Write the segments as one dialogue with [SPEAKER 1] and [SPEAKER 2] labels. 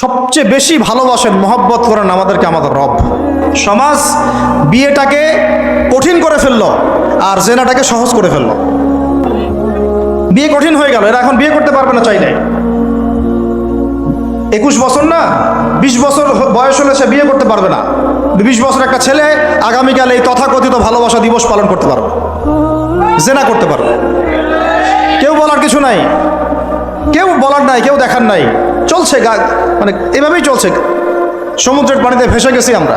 [SPEAKER 1] সবচেয়ে বেশি ভালোবাসেন মহব্বত করেন আমাদেরকে আমাদের রব। সমাজ বিয়েটাকে কঠিন করে ফেলল আর জেনাটাকে সহজ করে ফেলল। বিয়ে কঠিন হয়ে গেল, এরা এখন বিয়ে করতে পারবে না চাইলে। একুশ বছর না, বিশ বছর বয়স হলে সে বিয়ে করতে পারবে না। বিশ বছর একটা ছেলে আগামীকাল এই তথাকথিত ভালোবাসা দিবস পালন করতে পারবে। জেনা করতে পারবে। কেউ বলার কিছু নাই। কেউ বলার নাই, কেউ দেখার নাই। চলছে মানে এভাবেই চলছে। সমুদ্রের পানিতে ভেসে গেছি আমরা।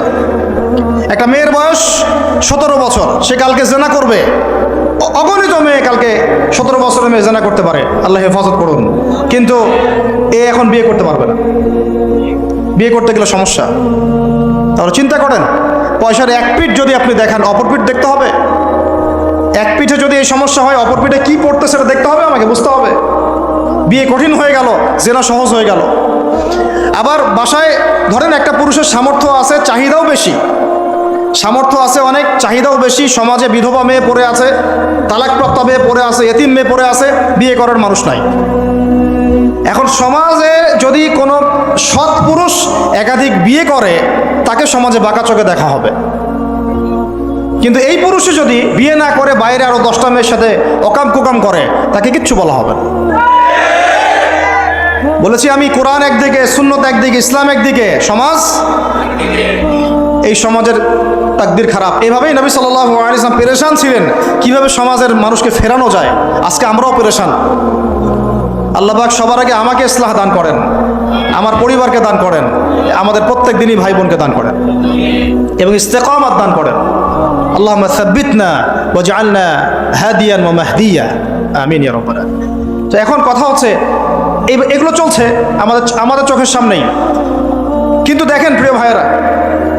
[SPEAKER 1] একটা মেয়ের বয়স সতেরো বছর, সে কালকে জেনা করবে। অগণিত মেয়ে কালকে সতেরো বছরের মেয়ে জেনা করতে পারে। আল্লাহ হেফাজত করুন। কিন্তু এ এখন বিয়ে করতে পারবে না। বিয়ে করতে গেলে সমস্যা। তাহলে চিন্তা করেন, পয়সার এক পিঠ যদি আপনি দেখান, অপর পিঠ দেখতে হবে। এক পিঠে যদি এই সমস্যা হয়, অপর পিঠে কী পড়তে সেটা দেখতে হবে আমাকে, বুঝতে হবে। বিয়ে কঠিন হয়ে গেল, জেনা সহজ হয়ে গেল। আবার বাসায় ধরেন একটা পুরুষের সামর্থ্য আছে, চাহিদাও বেশি। সামর্থ্য আছে অনেক, চাহিদাও বেশি, সমাজে বিধবা মেয়ে পড়ে আছে, তালাকপ্রাপ্তা মেয়ে পড়ে আছে, এতিম মেয়ে পড়ে আছে, বিয়ে করার মানুষ নাই। এখন সমাজে যদি কোনো সৎ পুরুষ একাধিক বিয়ে করে, তাকে সমাজে বাঁকা চোখে দেখা হবে। কিন্তু এই পুরুষে যদি বিয়ে না করে, বাইরে আরও দশটা মেয়ের সাথে অকাম কুকাম করে, তাকে কিচ্ছু বলা হবে না। বলেছি আমি কোরআন একদিকে, সুন্নত একদিকে, ইসলাম একদিকে, সমাজ? এই সমাজের তাকদির খারাপ। এভাবেই নবী সাল্লাহ ইসলাম পেরেশান ছিলেন। কীভাবে সমাজের মানুষকে ফেরানো যায়? আজকে আমরাও পেরেশান। আল্লাহবাক সবার আগে আমাকে ইসলাহ দান করেন। আমার পরিবারকে দান করেন। আমাদের প্রত্যেক দিনই ভাই বোনকে দান করেন। এবং ইস্তেকামাত দান করেন। আল্লাহ সাব্বিতনা ও জালনা হাদিয়ান মাহদিয়া। আমিন ইয়া রব্বাল আলামিন। তো এখন কথা হচ্ছে এগুলো চলছে আমাদের আমাদের চোখের সামনেই। কিন্তু দেখেন প্রিয় ভাইয়েরা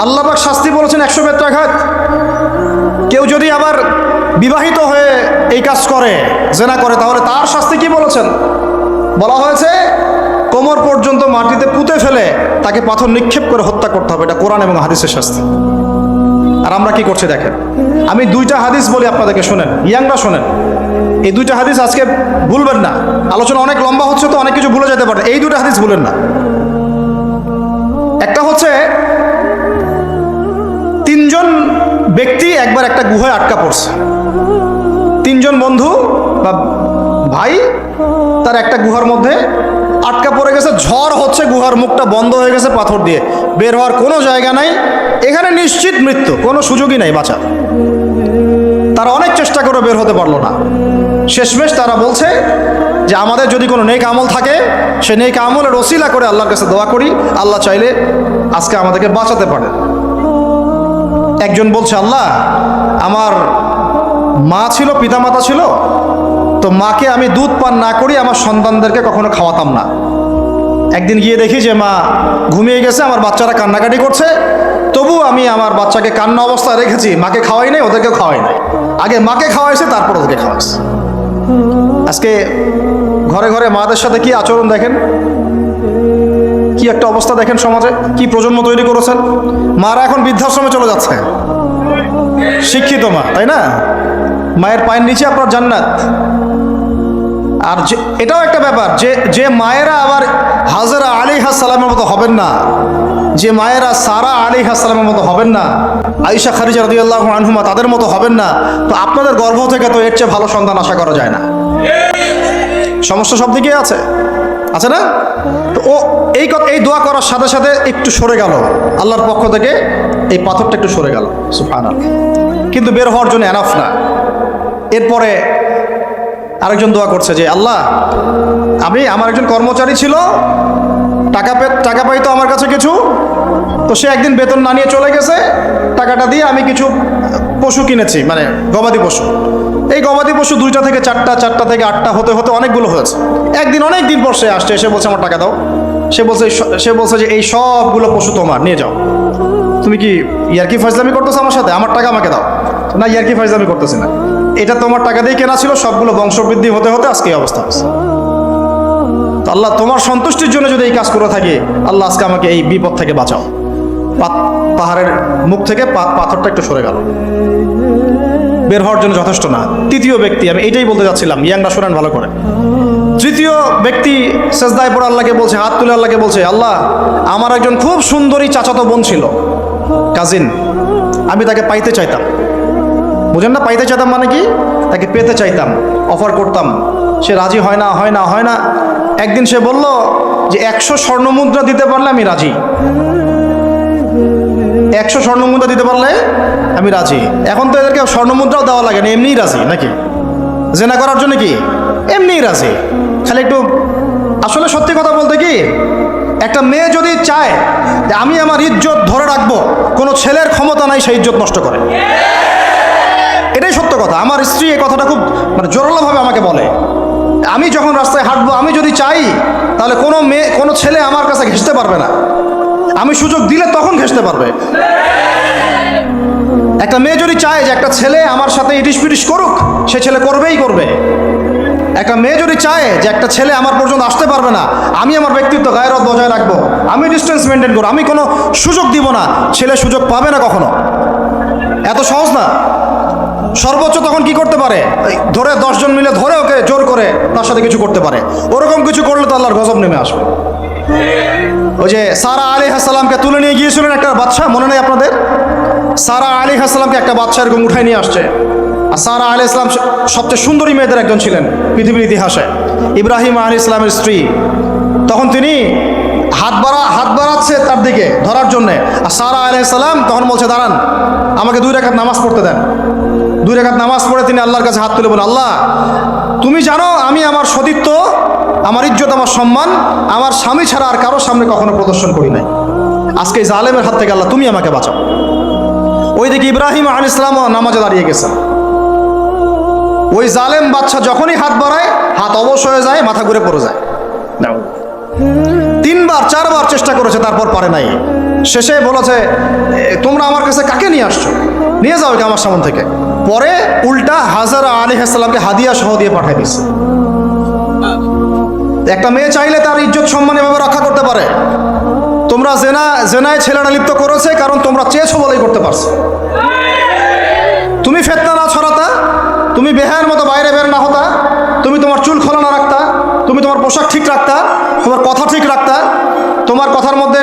[SPEAKER 1] আল্লাহবাক শাস্তি বলেছেন একশো বেত্রাঘাত কেউ যদি আবার বিবাহিত হয়ে এই কাজ করে, জেনা করে, তাহলে তার শাস্তি কি বলেছেন? বলা হয়েছে, কোমর পর্যন্ত মাটিতে পুঁতে ফেলে তাকে পাথর নিক্ষেপ করে হত্যা করতে হবে। এটা কোরআন এবং হাদিসের শাস্তি। আর আমরা কি করছি দেখেন? আমি দুইটা হাদিস বলি আপনাদেরকে শোনেন, ইয়াংরা শোনেন। এই দুইটা হাদিস আজকে ভুলবেন না। আলোচনা অনেক লম্বা হচ্ছে তো অনেক কিছু ভুলে যেতে পারে। এই দুইটা হাদিস ভুলেন না। একটা হচ্ছে, তিনজন ব্যক্তি একবার একটা গুহায় আটকা পড়ছে। তিনজন বন্ধু বা ভাই তার একটা গুহার মধ্যে আটকা পড়ে গেছে। ঝড় হচ্ছে গুহার মুখটা বন্ধ হয়ে গেছে পাথর দিয়ে। বের হওয়ার কোনো জায়গা নাই। এখানে নিশ্চিত মৃত্যু, কোনো সুযোগই নাই বাঁচা অনেক বের হতে পারল না। শেষমেশ তারা বলছে যে, আমাদের যদি কোনো নেক আমল থাকে, সে নেক আমলের রসিলা করে আল্লাহর কাছে দোয়া করি। আল্লাহ চাইলে আজকে আমাদেরকে বাঁচাতে পারে একজন বলছে, আল্লাহ, আমার মা ছিল, পিতামাতা ছিল, তো মাকে আমি দুধ পান না করি, আমার সন্তানদেরকে কখনো খাওয়াতাম না। একদিন গিয়ে দেখি যে, মা ঘুমিয়ে গেছে, আমার বাচ্চারা কান্নাকাটি করছে। তবু আমি আমার বাচ্চাকে কান্না অবস্থায় রেখেছি, মাকে খাওয়াই নাই, ওদেরকেও খাওয়াই নাই। আগে মাকে খাওয়াইছে, তারপর ওদেরকে খাওয়াইছে। আজকে ঘরে ঘরে মাদের সাথে কি আচরণ দেখেন? কি একটা অবস্থা দেখেন সমাজে? কি প্রজন্ম তৈরি করেছেন? মারা এখন বৃদ্ধাশ্রমে চলে যাচ্ছে। শিক্ষিত মা, তাই না? মায়ের পায়ের নিচে আপনার জান্নাত। আর যে, এটাও একটা ব্যাপার যে যে মায়েরা আবার হাজরা আলী সালামের মতো হবেন না, যে মায়েরা সারা আলী সালামের মতো হবেন না আইসা খারিজা রদিয়াল্লাহ আনহুমা তাদের মতো হবেন না, তো আপনাদের গর্ভ থেকে তো এর চেয়ে ভালো সন্তান আশা করা যায় না। সমস্যা সব দিকেই আছে। আছে না? তো ও, এই এই দোয়া করার সাথে সাথে একটু সরে গেল। আল্লাহর পক্ষ থেকে এই পাথরটা একটু সরে গেল। সুবহানাল্লাহ। কিন্তু বের হওয়ার জন্য এনাফ না। এরপরে আরেকজন দোয়া করছে যে, আল্লাহ, আমি, আমার একজন কর্মচারী ছিল, টাকা পে, টাকা পাইতো আমার কাছে কিছু, তো সে একদিন বেতন না নিয়ে চলে গেছে, টাকাটা দিয়ে আমি কিছু পশু কিনেছি মানে গবাদি পশু। এই গবাদি পশু দুইটা থেকে চারটা চারটা থেকে আটটা হতে হতে অনেকগুলো হয়েছে। একদিন অনেক দিন পর সে আসছে এসে বলছে, আমার টাকা দাও। সে বলছে সে বলছে যে, এই সবগুলো পশু তোমার, নিয়ে যাও। তুমি কি ইয়ারকি ফাজলামি করতেছো আমার সাথে? আমার টাকা আমাকে দাও। না, ইয়ারকি ফাজলামি করতেছি না। এটা তোমার টাকা দিয়ে কেনা ছিল, সবগুলো বংশবৃদ্ধি হতে হতে আজকে এই অবস্থা হচ্ছে তো আল্লাহ তোমার সন্তুষ্টির জন্য যদি এই কাজ করে থাকি, আল্লাহ আজকে আমাকে এই বিপদ থেকে বাঁচাও। পাহাড়ের মুখ থেকে পাথরটা একটু সরে গেল। বের হওয়ার জন্য যথেষ্ট না। তৃতীয় ব্যক্তি, আমি এইটাই বলতে যাচ্ছিলাম, ইয়াংরা শোনেন ভালো করে। তৃতীয় ব্যক্তি সেজদায় পড়ে আল্লাহকে বলছে, হাত তুলে আল্লাহকে বলছে, আল্লাহ, আমার একজন খুব সুন্দরী চাচাতো বোন ছিল, কাজিন। আমি তাকে পাইতে চাইতাম। বুঝেন না? পাইতে চাইতাম মানে কি? তাকে পেতে চাইতাম অফার করতাম। সে রাজি হয় না হয় না হয় না। একদিন সে বলল যে, একশো স্বর্ণমুদ্রা দিতে পারলে আমি রাজি। একশো স্বর্ণমুদ্রা দিতে পারলে আমি রাজি। এখন তো এদেরকে স্বর্ণমুদ্রাও দেওয়া লাগে না, এমনিই রাজি নাকি? জেনা করার জন্য কি? এমনিই রাজি। খালি একটু আসলে সত্যি কথা বলতে কি, একটা মেয়ে যদি চায় যে, আমি আমার ইজ্জত ধরে রাখব, কোনো ছেলের ক্ষমতা নাই সেই ইজ্জত নষ্ট করে। কথা, আমার স্ত্রী এই কথাটা খুব মানে জোরালোভাবে আমাকে বলে। আমি যখন রাস্তায় হাঁটবো, আমি যদি চাই, তাহলে কোনো মেয়ে, কোনো ছেলে আমার কাছে ঘেঁষতে পারবে না। আমি সুযোগ দিলে তখন ঘেঁষতে পারবে। একটা মেয়ে যদি চায় যে একটা ছেলে আমার সাথে ইটিস পিটিস করুক, সে ছেলে করবেই করবে। একটা মেয়ে যদি চায় যে একটা ছেলে আমার পর্যন্ত আসতে পারবে না, আমি আমার ব্যক্তিত্ব গায়েরত বজায় রাখব, আমি ডিস্টেন্স মেনটেন করব, আমি কোনো সুযোগ দিব না, ছেলে সুযোগ পাবে না কখনো। এত সহজ না? সর্বোচ্চ তখন কি করতে পারে? ধরে দশজন মিলে ধরে ওকে জোর করে তার সাথে কিছু করতে পারে। ওরকম কিছু করলে তো আল্লাহর গজব নেমে আসবে। ওই যে সারা আলী হাসালামকে তুলে নিয়ে গিয়েছিলেন একটা বাচ্চা মনে নেই আপনাদের? সারা আলী হাসালামকে একটা বাচ্চা এরকম উঠাই নিয়ে আসছে। আর সারা আলী ইসলাম সবচেয়ে সুন্দরী মেয়েদের একজন ছিলেন পৃথিবীর ইতিহাসে। ইব্রাহিম আলী ইসলামের স্ত্রী। তখন তিনি হাত বাড়া হাত বাড়াচ্ছে তার দিকে ধরার জন্যে। আর সারা আলী সালাম তখন বলছে, দাঁড়ান, আমাকে দুই রেখাত নামাজ পড়তে দেন। দুই রেখাত নামাজ পড়ে তিনি আল্লাহর কাছে হাত তুলে বলেন আল্লাহ তুমি জানো আমি আমার সতীত্ব আমার ইজ্জত আমার সম্মান আমার স্বামী ছাড়া আর কারোর সামনে কখনো প্রদর্শন করি নাই। আজকে এই জালেমের হাত থেকে আল্লাহ তুমি আমাকে বাঁচাও। ওইদিকে ইব্রাহিম আল ইসলামও নামাজে দাঁড়িয়ে গেছেন। ওই জালেম বাচ্চা যখনই হাত বাড়ায় হাত অবশ হয়ে যায় মাথা ঘুরে পড়ে যায়। তিনবার চারবার চেষ্টা করেছে তারপর পারে নাই। শেষে বলেছে তোমরা আমার কাছে কাকে নিয়ে আসছো? নিয়ে যাও এটা আমার সামন থেকে। পরে উল্টা হাজারা আলী হাসালামকে হাদিয়া সহ দিয়ে পাঠিয়ে দিচ্ছে একটা মেয়ে চাইলে তার ইজ্জত সম্মান এভাবে রক্ষা করতে পারে। তোমরা জেনা, জেনায় ছেলেরা লিপ্ত করেছে, কারণ তোমরা চেয়েছো বলেই করতে পারছ। তুমি ফেতনা না ছড়াতা, তুমি বেহায়ের মতো বাইরে বের না হতা, তুমি তোমার চুল খোলা না রাখতা, তুমি তোমার পোশাক ঠিক রাখতা, তোমার কথা ঠিক রাখতা, তোমার কথার মধ্যে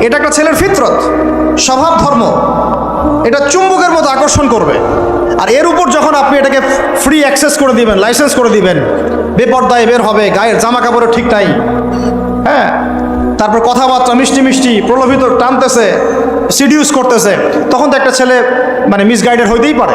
[SPEAKER 1] এটা একটা ছেলের ফিতরত, স্বভাব, ধর্ম। এটা চুম্বকের মতো আকর্ষণ করবে। আর এর উপর যখন আপনি এটাকে ফ্রি অ্যাক্সেস করে দিবেন লাইসেন্স করে দিবেন, বেপর্দায় বের হবে, গায়ের জামা কাপড়ও ঠিক নাই হ্যাঁ? তারপর কথাবার্তা মিষ্টি মিষ্টি, প্রলোভিত টানতেছে সিডিউস করতেছে, তখন তো একটা ছেলে মানে মিসগাইডেড হইতেই পারে।